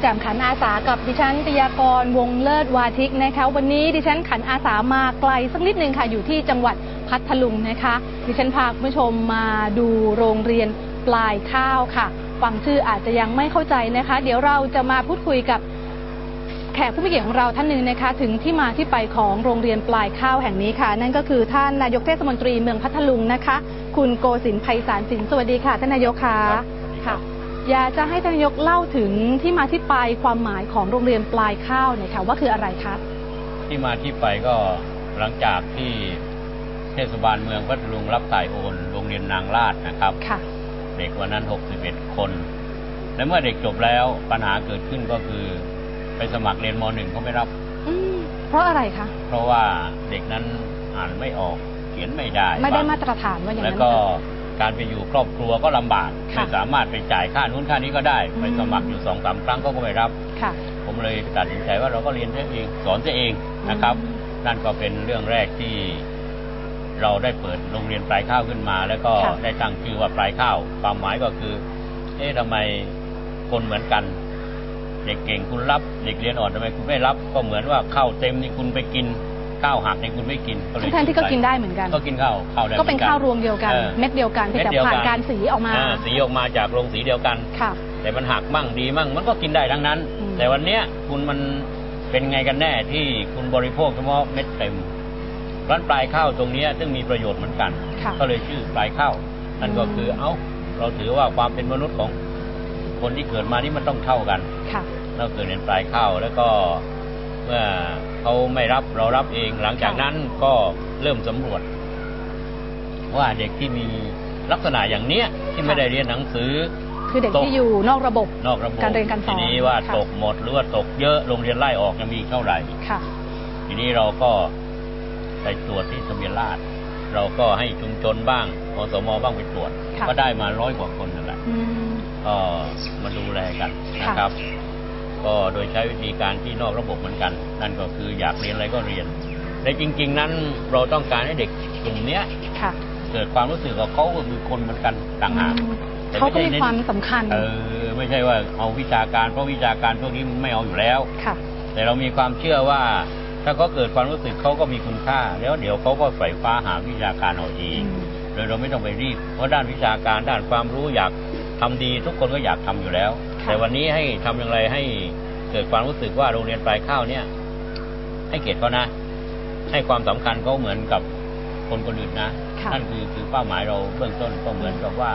แจ่มขันอาสากับดิฉันปิยากรวงเลิศวาทิกนะคะ วันนี้ดิฉันขันอาสามาไกลสักนิดหนึ่งค่ะอยู่ที่จังหวัดพัทลุงนะคะ ดิฉันพาคุณผู้ชมมาดูโรงเรียนปลายข้าวค่ะ ฟังชื่ออาจจะยังไม่เข้าใจนะคะ เดี๋ยวเราจะมาพูดคุยกับแขกผู้มีเกียรติของเราท่านหนึ่งนะคะ ถึงที่มาที่ไปของโรงเรียนปลายข้าวแห่งนี้ค่ะ นั่นก็คือท่านนายกเทศมนตรีเมืองพัทลุงนะคะ คุณโกศินทร์ไพศาลสินสวัสดีค่ะท่านนายกค่ะครับค่ะ อยากจะให้ท่านนายกเล่าถึงที่มาที่ไปความหมายของโรงเรียนปลายข้าวหน่อยค่ะว่าคืออะไรคะที่มาที่ไปก็หลังจากที่เทศบาลเมืองพัทลุงรับสายโอนโรงเรียนนางลาดนะครับค่ะเด็กวันนั้น 61 คน และเมื่อเด็กจบแล้วปัญหาเกิดขึ้นก็คือ ไปสมัครเรียนม .1 เขาไม่รับอืมเพราะอะไรคะ เพราะว่าเด็กนั้นอ่านไม่ออก เขียนไม่ได้ ไม่ได้บ้งมาตรฐานว่าอย่างแล้วนั้นก็ค่ะ การไปอยู่ครอบครัวก็ลำบากค่ะไม่สามารถไปจ่ายค่านู้นค่านี้ก็ได้ อืม ไปสมัครอยู่สองสามครั้งเขาก็ไม่รับ ค่ะ ผมเลยตัดสินใจว่าเราก็เรียนเองสอนเองนะครับ อืมนั่นก็เป็นเรื่องแรกที่ เราได้เปิดโรงเรียนปลายข้าวขึ้นมา แล้วก็ค่ะได้ตั้งชื่อว่าปลายข้าว ความหมายก็คือ เอ๊ะทำไมคนเหมือนกัน เด็กเก่งคุณรับ เด็กเรียนอ่อนทำไมคุณไม่รับ ก็เหมือนว่าข้าวเต็มนี่คุณไปกิน ข้าวหักนี่คุณไม่กินก็เลยทั้งๆที่ก็กินได้เหมือนกัน ก็กินข้าวข้าวได้ก็เป็นหมือข้าวรวมเดียวกัน ออ เม็ดเดียวกันเพียงแต่เม็ดเดียวผ่านกันการสีออกมา อ่สีออกมาจากโรงสีเดียวกัน ค่ะ แต่มันหักมั่งดีมั่งมันก็กินได้ทั้งนั้น อืม แต่วันเนี้ยคุณมันเป็นไงกันแน่ที่คุณบริโภคเฉพาะเม็ดเต็มร้านปลายข้าวตรงเนี้ยซึ่งมีประโยชน์เหมือนกัน ค่ะ ก็เลยชื่อปลายข้าวนั่นก็อืมคือเอ้า เราถือว่าความเป็นมนุษย์ของคนที่เกิดมานี่มันต้องเท่ากัน ค่ะ เราเกิดเป็นปลายข้าวแล้วก็เมื่อ เขาไม่รับเรารับเอง หลังจากค่ะนั้นก็เริ่มสำรวจ ว่าเด็กที่มีลักษณะอย่างเนี้ยที่ไม่ได้เรียนหนังสือ คือเด็กตกที่อยู่นอกระบบนอกระบบการเรียนการสอนทีนี้ว่าค่ะตกหมดหรือว่าตกเยอะโรงเรียนไล่ออกจะมีเท่าไหร่ค่ะ ทีนี้เราก็ไปตรวจที่ทะเบียนราษฎร์เราก็ให้ชุมชนบ้างอสมบ้างไปตรวจค่ะก็ได้มาร้อยกว่าคนนั่นแหละอืมก็มาดูแลกันนะครับ ก็โดยใช้วิธีการที่นอกระบบเหมือนกัน นั่นก็คืออยากเรียนอะไรก็เรียนแต่จริง ๆ นั้นเราต้องการให้เด็กกลุ่มเนี้ยค่ะเกิดความรู้สึกว่าเขาก็คือคนเหมือนกันต่างหากอืมแต่เขาไม่ก็ใช่มีเน้นความสำคัญเออไม่ใช่ว่าเอาวิชาการเพราะวิชาการพวกนี้ไม่เอาอยู่แล้วค่ะ แต่เรามีความเชื่อว่า ถ้าเขาเกิดความรู้สึกเขาก็มีคุณค่า แล้วเดี๋ยวเขาก็ใฝ่ฟ้าหาวิชาการเอาเองโดยเราไม่ต้องไปรีบ เพราะด้านวิชาการด้านความรู้อยากทำดี ทุกคนก็อยากทำอยู่แล้วค่ะ แต่วันนี้ให้ทำอย่างไรให้เกิดความรู้สึกว่าโรงเรียนปลายข้าวเนี่ย ให้เกียรติเขานะ ให้ความสำคัญเขาเหมือนกับคนคนอื่นนะค่ะนั่นคือคือเป้าหมายเราเบื้องต้นก็เหมือนกับว่า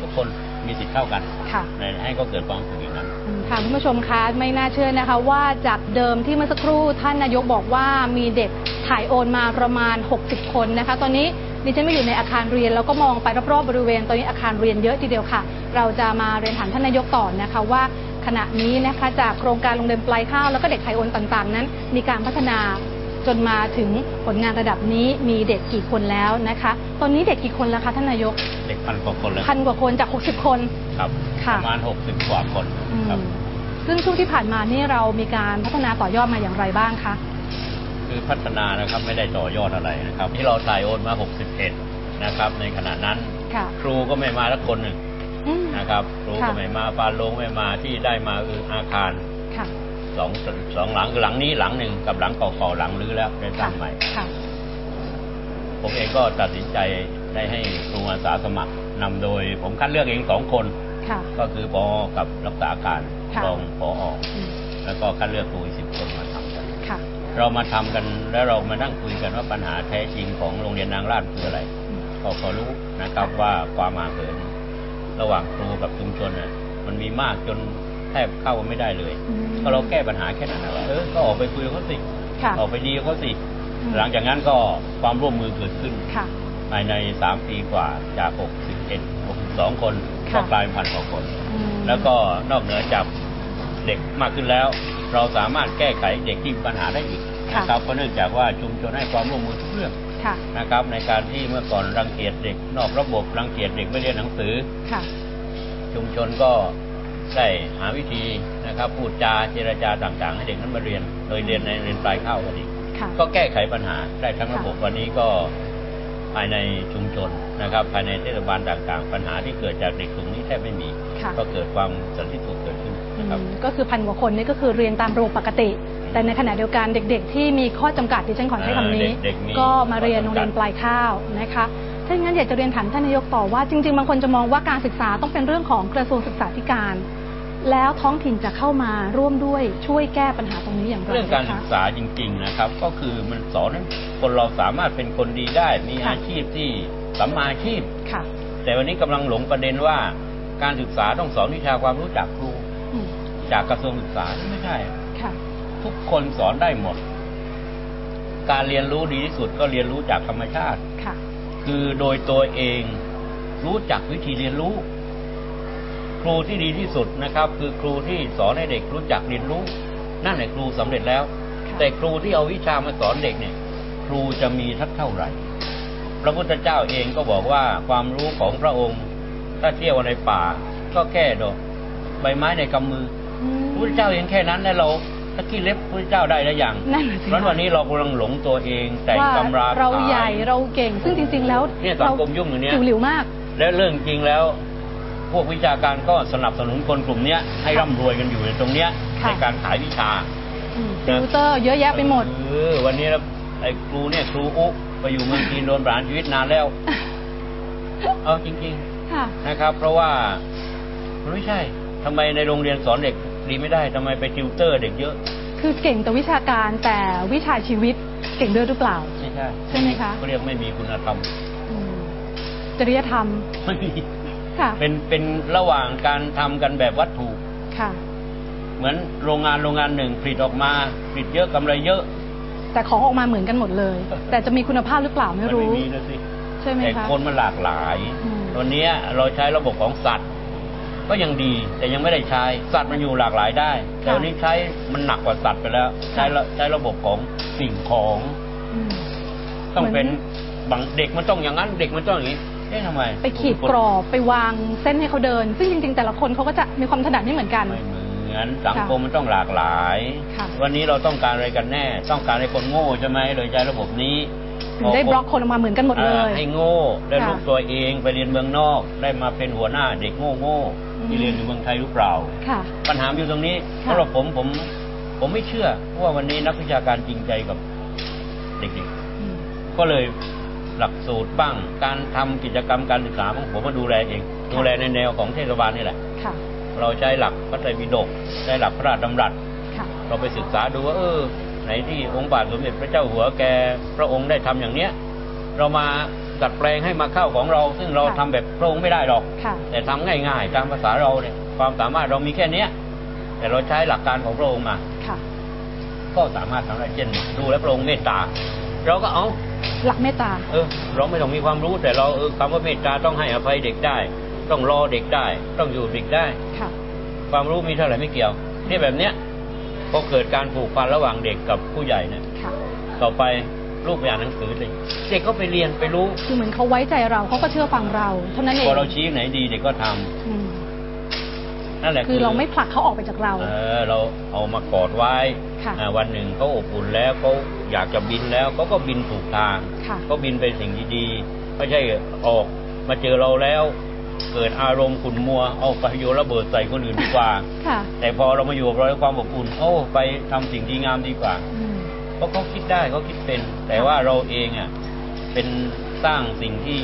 ทุกคนมีสิทธิ์เท่ากันค่ะในให้เขาเกิดความรู้สึกอย่างนั้นอืมค่ะคุณผู้ชมคะไม่น่าเชื่อนะคะ ว่าจากเดิมที่เมื่อสักครู่ท่านนายกบอกว่ามีเด็กถ่ายโอนมาประมาณ 60 คนนะคะ ตอนนี้ ดิฉันไม่อยู่ในอาคารเรียนแล้วก็มองไปรอบๆบริเวณตอนนี้อาคารเรียนเยอะทีเดียวค่ะ เราจะมาเรียนถามท่านนายกต่อนะคะว่าขณะนี้นะคะจากโครงการโรงเรียนปลายข้าวแล้วก็เด็กไทยโอนต่างๆ นั้น มีการพัฒนาจนมาถึงผลงานระดับนี้มีเด็กกี่คนแล้วนะคะ ตอนนี้เด็กกี่คนแล้วคะท่านนายก เด็กพันกว่าคนเลยพันกว่าคนจาก 60 คน ครับค่ะประมาณหกสิบกว่าคนอืมครับ ซึ่งช่วงที่ผ่านมานี่เรามีการพัฒนาต่อยอดมาอย่างไรบ้างคะ คือพัฒนานะครับไม่ได้ต่อยอดอะไรนะครับ ที่เราถ่ายโอนมา 61 นะครับ ในขณะนั้นค่ะครูก็ไม่มาสักคนหนึ่งอืมนะครับ ครูค่ะก็ไม่มาปานโรงไม่มาที่ได้มาคืออาคารค่ะสองสองหลังคือหลังนี้หลังหนึ่งกับหลังเก่าๆหลังรื้อแล้วได้สร้างใหม่ค่ะผมเองก็ตัดสินใจได้ให้ครูอาสาสมัครนำโดย ผมคัดเลือกเองสองคนค่ะก็คือปอกับรักษาการค่ะรองปออืมแล้วก็คัดเลือกครูอีกสิบคนมาทำกันค่ะ เรามาทำกันแล้วเรามานั่งคุยกันว่าปัญหาแท้จริงของโรงเรียนนางราชคืออะไรอืมก็พอรู้นะครับว่าความมาเหินระหว่างครูกับชุมชนน่ะมันมีมากจนแทบเข้าไม่ได้เลยอืมก็เราแก้ปัญหาแค่นั้นนะว่าเออก็ออกไปคุยกับเขาสิค่ะออกไปดีกับเขาสิอืมหลังจากนั้นก็ความร่วมมือเกิดขึ้นค่ะภายในสามปีกว่าจาก61 62คนค่ะก็กลายเป็นพันกว่าคนอืมแล้วก็นอกเหนือจากเด็กมากขึ้นแล้ว เราสามารถแก้ไขเด็กที่มีปัญหาได้อีกค่ะนะครับเพราะเนื่องจากว่าชุมชนให้ความร่วมมือทุกเรื่องค่ะนะครับ ในการที่เมื่อก่อนรังเกียจเด็กนอกระบบรังเกียจเด็กไม่เรียนหนังสือค่ะชุมชนก็ได้หาวิธีนะครับพูดจาเจรจาต่าง ๆ ให้เด็กนั้นมาเรียน โดยเรียนในเรียนปลายข้าวก็ดีค่ะก็แก้ไขปัญหาได้ทั้งระบบค่ะวันนี้ก็ภายในชุมชนนะครับ ภายในเทศบาลต่าง ๆ ปัญหาที่เกิดจากเด็กกลุ่มนี้แทบไม่มีค่ะก็เกิดความสันติสุขเกิดขึ้น นะครับอืมก็คือพันกว่าคนนี่ก็คือเรียนตามระบบปกติ แต่ในขณะเดียวกันเด็กๆ ที่มีข้อจำกัดดิฉันขอใช้คำนี้อ่าเด็กๆมีก็มาเรียนข้โรอจำกัดงเรียนปลายข้าวนะคะถ้าอย่างนั้นอยากจะเรียนถามท่านนายกต่อว่าจริง ๆ บางคนจะมองว่าการศึกษาต้องเป็นเรื่องของกระทรวงศึกษาธิการ แล้วท้องถิ่นจะเข้ามาร่วมด้วยช่วยแก้ปัญหาตรงนี้อย่างไรเรื่องการนะศึคะกษาจริง ๆนะครับ ก็คือมันสอนให้คนเราสามารถเป็นคนดีได้ มีค่ะอาชีพที่สัมมาอาชีพ ค่ะ แต่วันนี้กำลังหลงประเด็นว่าการศึกษาต้องสอนวิชาความรู้จากครูอืม จากกระทรวงศึกษาไม่ใช่ค่ะทุกคนสอนได้หมด การเรียนรู้ดีที่สุดก็เรียนรู้จากธรรมชาติค่ะ คือโดยตัวเองรู้จักวิธีเรียนรู้ ครูที่ดีที่สุดนะครับ คือครูที่สอนให้เด็กรู้จักเรียนรู้ นั่นแหละครูสำเร็จแล้วค่ะแต่ครูที่เอาวิชามาสอนเด็กเนี่ย ครูจะมีทักเท่าไหร่พระพุทธเจ้าเองก็บอกว่าความรู้ของพระองค์ถ้าเที่ยวในป่า ก็แค่ดอกใบไม้ในกำมืออืม พระพุทธเจ้าเองแค่นั้นแล้วเราตะกี้เล็บพระพุทธเจ้าได้แล้วยังนั่นน่ะสิเพราะวันนี้เรากำลังหลงตัวเองแต่งว่าตำราเราขยใหญ่เราเก่ง ซึ่งจริง ๆ แล้วเนี่ยสังคมยุ่งอยู่เนี่ยจิ๋วหลิวมาก และเรื่องจริงแล้ว พวกวิชาการก็สนับสนุนคนกลุ่มเนี้ยให้ร่ำรวยกันอยู่ในตรงเนี้ยค่ะ ในการขายวิชาอืมติวเตอร์เยอะแยะไปหมด เออวันนี้แล้วไอ้ครูเนี่ยครูอุ๊ไปอยู่เมืองจีนโดนประหารชีวิตนานแล้ว เอาจริง ค่ะ ๆ นะครับ เพราะว่ามันไม่ใช่ทำไมในโรงเรียนสอนเด็ก ดีไม่ได้ทำไมไปติวเตอร์เด็กเยอะคือเก่งแต่วิชาการแต่วิชาชีวิตเก่งด้วยหรือเปล่าไม่ใช่ใช่ไหมคะ เขาเรียกไม่มีคุณธรรมอืมจริยธรรมไม่มีค่ะเป็นเป็นระหว่างการทำกันแบบวัตถุ ค่ะ เหมือนโรงงานโรงงานหนึ่งผลิตออกมาผลิตเยอะกำไรเยอะแต่ของออกมาเหมือนกันหมดเลย แต่จะมีคุณภาพหรือเปล่าไม่มันรู้ไม่มีนะสิใช่ไหมแต่คะคนมันหลากหลาย อืมวันนี้เราใช้ระบบของสัตว์ ก็ยังดีแต่ยังไม่ได้ใช้สัตว์มันอยู่หลากหลายได้ แต่วันนี้ใช้มันหนักกว่าสัตว์ไปแล้ว ใช้ระใช้ระบบของสิ่งของอืมต้องเหมือนเป็นบางเด็กมันต้องอย่างนั้นเด็กมันต้องอย่างนี้เอ๊ะทำไม ไปขีดกรอบไปวางเส้นให้เขาเดิน ซึ่งจริง ๆ แต่ละคนเขาก็จะมีความถนัดไม่เหมือนกันไม่เหมือนสังคมมันต้องหลากหลายค่ะวันนี้เราต้องการอะไรกันแน่ ต้องการให้คนโง่ใช่ไหมเลยใช้ระบบนี้ถึงได้บล็อกคนออกมาเหมือนกันหมดเลยอ่าให้โง่ ได้ค่ะลูกตัวเองไปเรียนเมืองนอก ได้มาเป็นหัวหน้าเด็กโง่โง่ๆอืม ที่เรียนอยู่เมืองไทยหรือเปล่า ค่ะ ปัญหาอยู่ตรงนี้ค่ะสำหรับผมผม ผมไม่เชื่อว่าวันนี้นักวิชาการจริงใจกับเด็กอืมๆก็เลยหลักสูตรบ้าง การทำกิจกรรมการศึกษาของผมมาดูแลเอง ดูแลในแนวของเทศบาลนี่แหละค่ะ เราใช้หลักพระไตรปิฎกใช้หลักพระราชดำรัสค่ะเราไปศึกษาดูว่าเออไหนที่องค์บาทสมเด็จพระเจ้าอยู่หัวแกพระองค์ได้ทำอย่างเนี้ย เรามา ดัดแปลงให้มาเข้าของเรา ซึ่งเราค่ะทำแบบพระองค์ไม่ได้หรอกค่ะแต่ทำง่ายๆ ตามภาษาเราเนี่ยความสามารถเรามีแค่เนี้ย แต่เราใช้หลักการของพระองค์มาค่ะก็สามารถทำได้เช่นดูแลวพระองค์เมตตา เราก็เอาหลักเมตตาเออเราไม่ต้องมีความรู้แต่เราเออคำว่าเมตตาต้องให้อภัยเด็กได้ ต้องรอเด็กได้ ต้องอยู่เด็กได้ค่ะความรู้มีเท่าไหร่ไม่เกี่ยวนี่แบบเนี้ยพอเกิดการผูกพันระหว่างเด็กกับผู้ใหญ่เนี่ยค่ะต่อไป ลูกไปอ่านหนังสือเลยเด็กก็ไปเรียนไปรู้ คือเหมือนเขาไว้ใจเราเขาก็เชื่อฟังเราเท่านั้นเองพอเราชี้ไหนดีเด็กก็ทำอืมนั่นแหละคือเราไม่ผลักเขาออกไปจากเรา เออ เราเอามากอดไว้ค่ะอ่าวันหนึ่งเขาอบอุ่นแล้วเขาอยากจะบินแล้วเขาก็บินถูกทางค่ะเขาบินไปสิ่งดีๆไม่ใช่ออกมาเจอเราแล้วเกิดอารมณ์ขุ่นมัว เอาไปโยนระเบิดใส่คนอื่นดีกว่าค่ะแต่พอเรามาอยู่กับเราด้วยความอบอุ่น โอ้ ไปทำสิ่งดีงามดีกว่าอืม เพราะเขาคิดได้เขาคิดเป็น แต่ว่าเราเองอะเป็นสร้างสิ่งที่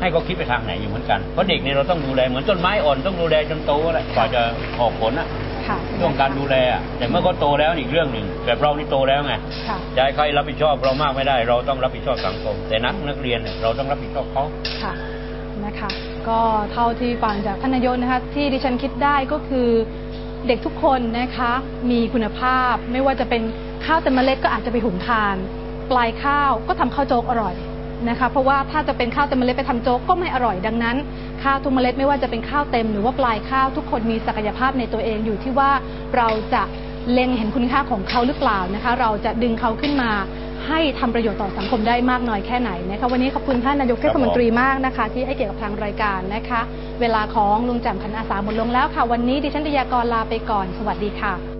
ให้เขาคิดไปทางไหนอยู่เหมือนกันเพราะเด็กเนี่ยเราต้องดูแลเหมือนต้นไม้อ่อนต้องดูแลจนโตแหละกว่าจะออกผลอะค่ะเรื่องการดูแลอะแต่เมื่อเขาโตแล้วอีกเรื่องหนึ่งแบบเรานี่โตแล้วไงค่ะจะให้ใครรับผิดชอบเรามากไม่ได้ เราต้องรับผิดชอบสังคม แต่นักนักเรียนเนี่ยเราต้องรับผิดชอบเขาค่ะนะคะ ก็เท่าที่ฟังจากท่านนายกนะคะที่ดิฉันคิดได้ก็คือเด็กทุกคนนะคะมีคุณภาพไม่ว่าจะเป็น ข้าวเต็มเมล็ดก็อาจจะไปหุงทาน ปลายข้าวก็ทำข้าวโจ๊กอร่อยนะคะ เพราะว่าถ้าจะเป็นข้าวเต็มเมล็ดไปทำโจ๊กก็ไม่อร่อยดังนั้น ข้าวทุกเมล็ดไม่ว่าจะเป็นข้าวเต็มหรือว่าปลายข้าวทุกคนมีศักยภาพในตัวเองอยู่ที่ว่าเราจะเล็งเห็นคุณค่าของเขาหรือเปล่านะคะ เราจะดึงเขาขึ้นมาให้ทำประโยชน์ต่อสังคมได้มากน้อยแค่ไหนนะคะวันนี้ขอบคุณท่านนายกเทศมนตรีมากนะคะ ที่ให้เกียรติกับทางรายการนะคะ เวลาของลุงแจ่มขันอาสาหมดลงแล้วค่ะ วันนี้ดิฉันติยากรลาไปก่อน สวัสดีค่ะ